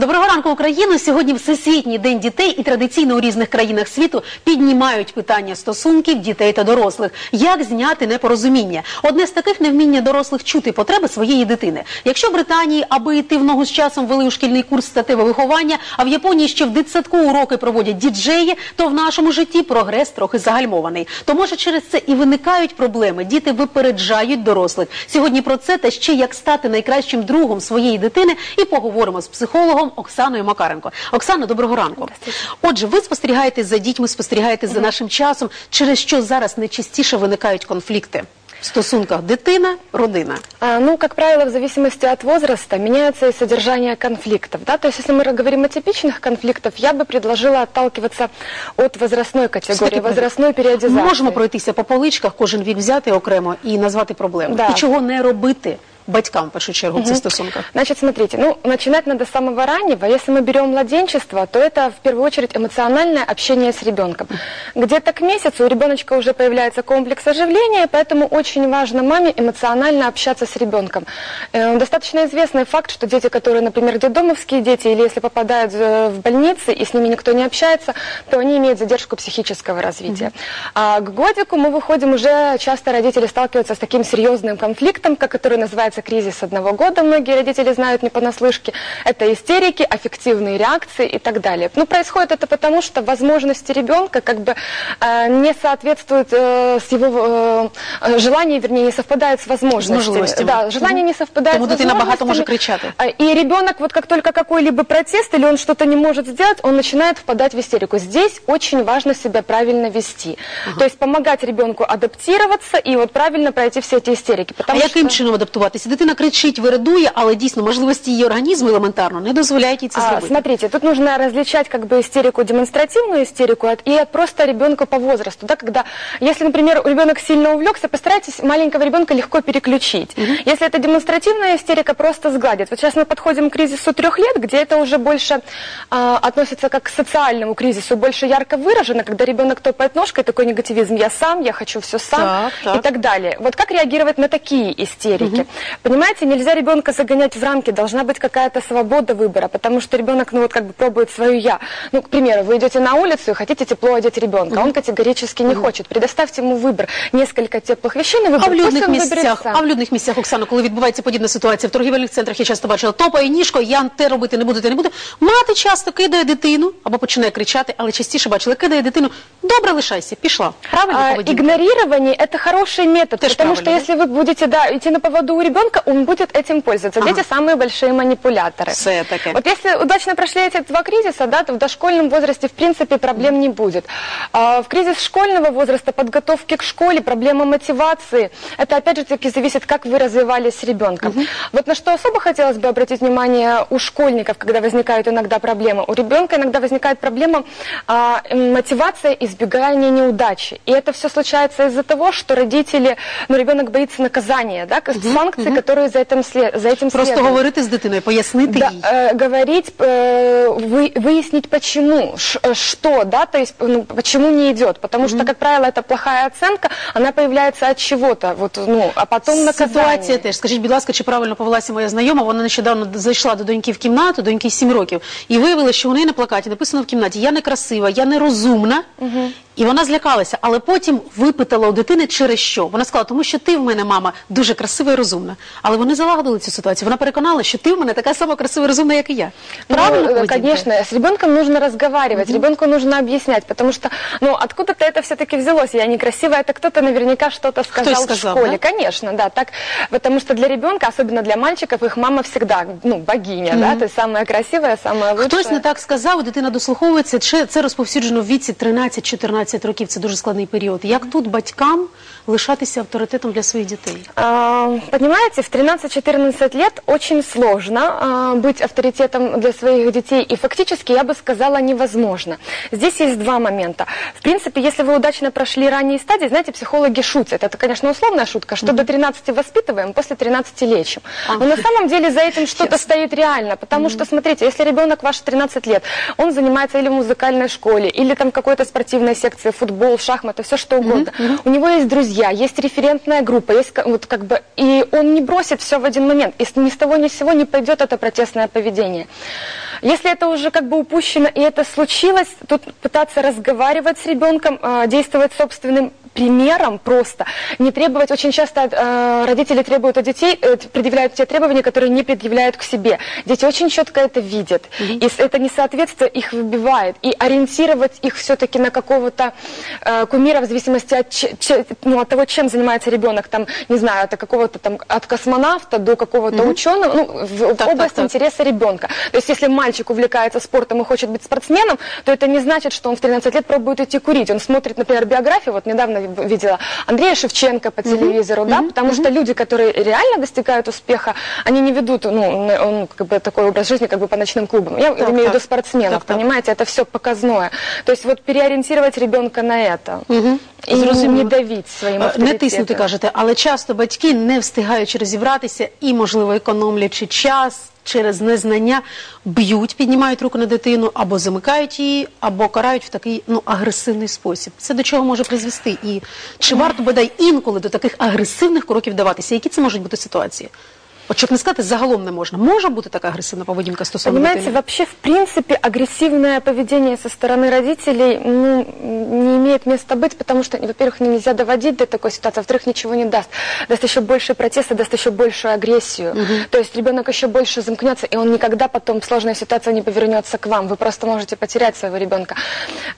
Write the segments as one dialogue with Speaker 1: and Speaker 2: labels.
Speaker 1: Доброго ранку, Україна. Сьогодні Всесвітній день дітей і традиційно у різних країнах світу піднімають питання стосунків дітей та дорослих. Як зняти непорозуміння? Одне з таких невміння дорослих чути потреби своєї дитини. Якщо в Британії, аби йти в ногу з часом, вели у шкільний курс статеве виховання, а в Японії ще в дитсадку уроки проводять діджеї, то в нашому житті прогрес трохи загальмований. То може через це і виникають проблеми. Діти випереджають дорослих. Сьогодні про це та ще як стати найкращим другом своєї дитини і поговоримо з психологом Оксаною Макаренко. Оксана, доброго ранку. Отже, ви спостерігаєте за дітьми, спостерігаєте за нашим часом, через що зараз найчастіше виникають конфлікти в стосунках дитина, родина.
Speaker 2: А, Ну, как правило, в зависимости от возраста меняется и содержание конфликтов. Да? То есть, если мы говорим о типичных конфликтах, я бы предложила отталкиваться от возрастной категории,
Speaker 1: Все-таки
Speaker 2: возрастной периодизации.
Speaker 1: Можемо пройтися по поличках, кожен вік взяти окремо і назвати проблему.
Speaker 2: Да.
Speaker 1: І чого не робити батькам, в першу чергу, в цих стосунках.
Speaker 2: Значит, смотрите, ну, начинать надо с самого раннего. Если мы берем младенчество, то это в первую очередь эмоциональное общение с ребенком. Где-то к месяцу у ребеночка уже появляется комплекс оживления, поэтому очень важно маме эмоционально общаться с ребенком. Э, Достаточно известный факт, что дети, которые, например, детдомовские дети, или если попадают э, в больницы и с ними никто не общается, то они имеют задержку психического развития. А к годику мы выходим уже, часто родители сталкиваются с таким серьезным конфликтом, который называется кризис одного года. Многие родители знают не понаслышке. Это истерики, аффективные реакции и так далее. Ну, происходит это потому, что возможности ребенка как бы э, не соответствуют э, с его э, э, желания, вернее, не совпадают с возможностями. Да, желание не совпадает
Speaker 1: Тому
Speaker 2: с
Speaker 1: дитина багато може
Speaker 2: возможностями.
Speaker 1: кричати.
Speaker 2: А, И ребенок, вот как только какой-либо протест или он что-то не может сделать, он начинает впадать в истерику. Здесь очень важно себя правильно вести. То есть помогать ребенку адаптироваться и вот правильно пройти все эти истерики.
Speaker 1: А
Speaker 2: Потому
Speaker 1: яким
Speaker 2: что-
Speaker 1: чином адаптуватися? Дитина кричить, вирадує, але дійсно можливості її організму елементарно не дозволяють їй це
Speaker 2: А,
Speaker 1: зробити.
Speaker 2: смотрите, тут нужно различать как бы истерику, демонстративную истерику от- и от просто ребенка по возрасту. Да, когда, если, например, ребенок сильно увлекся, постарайтесь маленького ребенка легко переключить. Если это демонстративная истерика, просто сгладить. Вот сейчас мы подходим к кризису трех лет, где это уже больше а, относится как к социальному кризису, больше ярко выражено, когда ребенок топает ножкой, такой негативизм, я сам, я хочу все сам
Speaker 1: Так, так.
Speaker 2: и так далее. Вот как реагировать на такие истерики? Понимаете, нельзя ребенка загонять в рамки, должна быть какая-то свобода выбора, потому что ребенок, ну вот как бы пробует свое я. Ну, к примеру, вы идете на улицу и хотите тепло одеть ребенка, он категорически не хочет. Предоставьте ему выбор, несколько теплых вещей на выбор,
Speaker 1: А в
Speaker 2: пусть
Speaker 1: людних
Speaker 2: он выберет
Speaker 1: місцях,
Speaker 2: сам.
Speaker 1: а в людних місцях, Оксано, коли відбувається подібна ситуація, в торгівельних центрах я часто бачила, топає ніжко, я те робити не буду, те не буду. Мати часто кидає дитину або починає кричати, але частіше бачила, кидає дитину. Добре, лишайся, пішла. Правильно
Speaker 2: А,
Speaker 1: поведінка?
Speaker 2: игнорирование – это хороший метод,
Speaker 1: Тоже
Speaker 2: потому что
Speaker 1: правильно,
Speaker 2: если вы будете да, идти на поводу у ребенка, он будет этим пользоваться.
Speaker 1: Ага.
Speaker 2: Дети – самые большие манипуляторы.
Speaker 1: Все таке.
Speaker 2: Вот если удачно прошли эти два кризиса, да, то в дошкольном возрасте в принципе проблем не будет. А в кризис школьного возраста, подготовки к школе, проблема мотивации, это опять же таки зависит, как вы развивались с ребенком. Вот на что особо хотелось бы обратить внимание у школьников, когда возникают иногда проблемы. У ребенка иногда возникает проблема а, мотивация избегания неудачи. И это все случается из-за того, что родители, ну ребенок боится наказания, да, санкций, которые за этим, след, за этим
Speaker 1: Просто
Speaker 2: следуют.
Speaker 1: говорити з дитиною, пояснити
Speaker 2: Да,
Speaker 1: їй.
Speaker 2: э, говорить, э, вы- выяснить почему, ш- э, что, да, то есть ну, почему не идет, потому что, как правило, это плохая оценка, она появляется от чего-то, вот, ну, а потом наказание.
Speaker 1: Ситуація теж. Скажіть, будь ласка, чи правильно повелася моя знайома? Вона нещодавно зайшла до доньки в кімнату, доньки 7 років, і виявила, що у неї на плакаті написано в кімнаті Я некрасива, я нерозумна. І вона злякалася, але потім випитала у дитини через що. Вона сказала, тому що ти в мене, мама, дуже красива і розумна. Але вони залагодили цю ситуацію. Вона переконала, що ти в мене така сама красива і розумна, як і я. Правильно,
Speaker 2: Ну, э,
Speaker 1: поведінка?
Speaker 2: конечно, с ребенком нужно разговаривать, ребенку нужно объяснять, потому что, ну, откуда-то это все-таки взялось. Я некрасивая, это кто-то наверняка что-то сказал,
Speaker 1: сказал,
Speaker 2: в школе.
Speaker 1: да?
Speaker 2: Конечно, да, так, потому что для ребенка, особенно для мальчиков, их мама всегда, ну, богиня, да, то есть самая красивая, самая лучшая.
Speaker 1: Хтось не так сказав, дитина дослуховується. Чи це розповсюджено в віці 13-14 років? Це дуже складний період. Як тут батькам лишатися авторитетом для своїх дітей?
Speaker 2: А, Понимаете, в 13-14 лет очень сложно а, быть авторитетом для своих детей, и фактически, я бы сказала, невозможно. Здесь есть два момента. В принципе, если вы удачно прошли ранние стадии, знаете, психологи шутят, это, конечно, условная шутка, что до 13 воспитываем, после 13 лечим. Но на самом деле за этим что-то стоит реально, потому что, смотрите, если ребенок ваш 13 лет, он занимается или в музыкальной школе, или там в какой-то спортивной секции, футбол, шахматы, все что угодно. У него есть друзья, есть референтная группа, есть вот как бы, и он не бросит все в один момент, и ни с того ни с сего не пойдет это протестное поведение. Если это уже как бы упущено и это случилось, тут пытаться разговаривать с ребенком, э, действовать собственным примером просто, не требовать, очень часто э, родители требуют от детей, э, предъявляют те требования, которые не предъявляют к себе. Дети очень четко это видят, и с- это несоответствие их выбивает, и ориентировать их все-таки на какого-то э, кумира в зависимости от, че- че- ну, от того, чем занимается ребенок, там, не знаю, от какого-то там, от космонавта до какого-то ученого, ну, в, в
Speaker 1: Так, так, так.
Speaker 2: интереса ребенка. То есть, если мальчик увлекается спортом и хочет быть спортсменом, то это не значит, что он в 13 лет пробует идти курить. Он смотрит, например, биографию, вот недавно видела Андрея Шевченко по телевизору, да, потому что люди, которые реально достигают успеха, они не ведут, ну, он, как бы такой образ жизни, как бы по ночным клубам. Я
Speaker 1: Так,
Speaker 2: имею в виду
Speaker 1: так.
Speaker 2: спортсменов,
Speaker 1: Так, так.
Speaker 2: понимаете, это все показное. То есть вот переориентировать ребенка на это. И
Speaker 1: Зрозуміло.
Speaker 2: не давить своим
Speaker 1: Е, Не
Speaker 2: авторитетом.
Speaker 1: тиснути, кажете, але часто батьки, не встигаючи розібратися і, можливо, економлячи час через незнання, б'ють, піднімають руку на дитину, або замикають її, або карають в такий ну агресивний спосіб. Це до чого може призвести? І чи варто бодай інколи до таких агресивних кроків даватися? Які це можуть бути ситуації? От щоб не сказати, загалом не можна. Може бути така агресивна поведінка стосовно
Speaker 2: Понимаете,
Speaker 1: дитини?
Speaker 2: вообще, в принципе, агрессивное поведение со стороны родителей ну, не имеет места быть, потому что, во-первых, нельзя доводить до такой ситуации, а во-вторых, ничего не даст. Даст еще больше протеста, даст еще большую агрессию. То есть ребенок еще больше замкнется, и он никогда потом в сложной ситуации не повернется к вам. Вы просто можете потерять своего ребенка.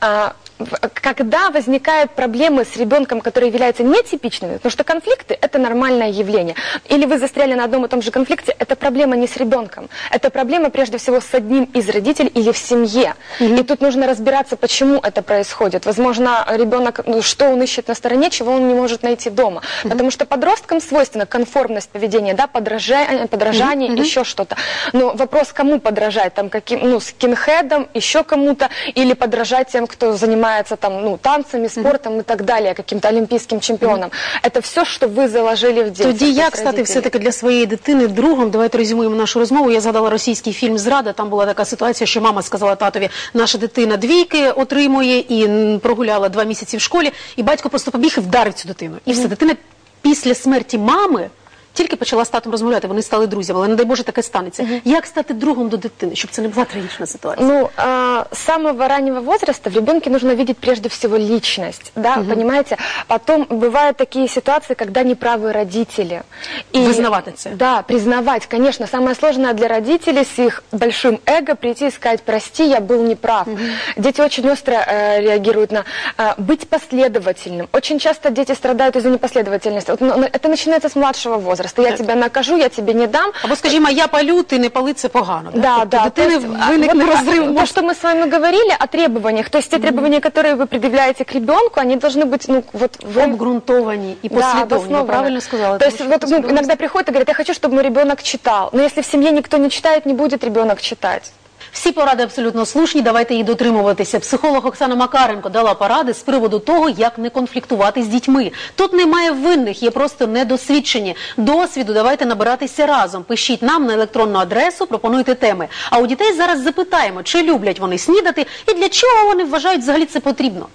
Speaker 2: А, в- когда возникают проблемы с ребенком, которые являются нетипичными, потому что конфликты – это нормальное явление. Или вы застряли на одном и том же конфликте, это проблема не с ребенком. Это проблема прежде всего с одним из родителей или в семье. И тут нужно разбираться, почему это происходит. Возможно, ребенок, ну, что он ищет на стороне, чего он не может найти дома. Потому что подросткам свойственна конформность поведения, да, подражание, подражание еще что-то. Но вопрос, кому подражать, там, каким, ну, скинхедом, еще кому-то, или подражать тем, кто занимается там, ну, танцами, спортом и так далее, каким-то олимпийским чемпионом. Это все, что вы заложили в детях.
Speaker 1: Тоді
Speaker 2: то есть
Speaker 1: як стати
Speaker 2: родители.
Speaker 1: все-таки для своєї дитини другом? Давайте резюмуємо нашу розмову. Я згадала російський фільм Зрада. Там була така ситуація, що мама сказала татові, наша дитина двійки отримує і прогуляла два місяці в школі. І батько просто побіг і вдарив цю дитину. І все, дитина після смерті мами. Тільки почала з татом розмовляти, вони стали друзями, але не дай Боже таке станеться. Як стати другом до дитини, щоб це не була трагічна ситуація?
Speaker 2: Ну, а, с самого раннего возраста в ребенке нужно видеть прежде всего личность, да, понимаете? Потом бывают такие ситуации, когда неправы родители.
Speaker 1: Вызнавать это.
Speaker 2: Да, признавать, конечно. Самое сложное для родителей с их большим эго прийти и сказать, прости, я был неправ. Дети очень остро э, реагируют на э, быть последовательным. Очень часто дети страдают из-за непоследовательности. Вот, ну, это начинается с младшего возраста. Я тебя накажу, я тебе не дам.
Speaker 1: Або, скажімо, я палю, ти не пали, це погано.
Speaker 2: Да,
Speaker 1: Тобто
Speaker 2: да.
Speaker 1: Дитини
Speaker 2: то есть, а,
Speaker 1: виникне
Speaker 2: вот, а,
Speaker 1: розрив.
Speaker 2: То, что мы с вами говорили о требованиях, то есть те требования, которые вы предъявляете к ребенку, они должны быть, ну, вот вы...
Speaker 1: обґрунтовані і
Speaker 2: Да,
Speaker 1: послідовні. Ви
Speaker 2: обоснованно.
Speaker 1: правильно сказали.
Speaker 2: То
Speaker 1: тому
Speaker 2: есть
Speaker 1: що
Speaker 2: вот ну,
Speaker 1: послідовність-
Speaker 2: иногда приходят и говорят, я хочу, чтобы мой ребенок читал. Но если в семье никто не читает, не будет ребенок читать.
Speaker 1: Всі поради абсолютно слушні. Давайте її дотримуватися. Психолог Оксана Макаренко дала поради з приводу того, як не конфліктувати з дітьми. Тут немає винних, є просто недосвідчені. Досвіду давайте набиратися разом. Пишіть нам на електронну адресу, пропонуйте теми. А у дітей зараз запитаємо, чи люблять вони снідати і для чого вони вважають взагалі це потрібно.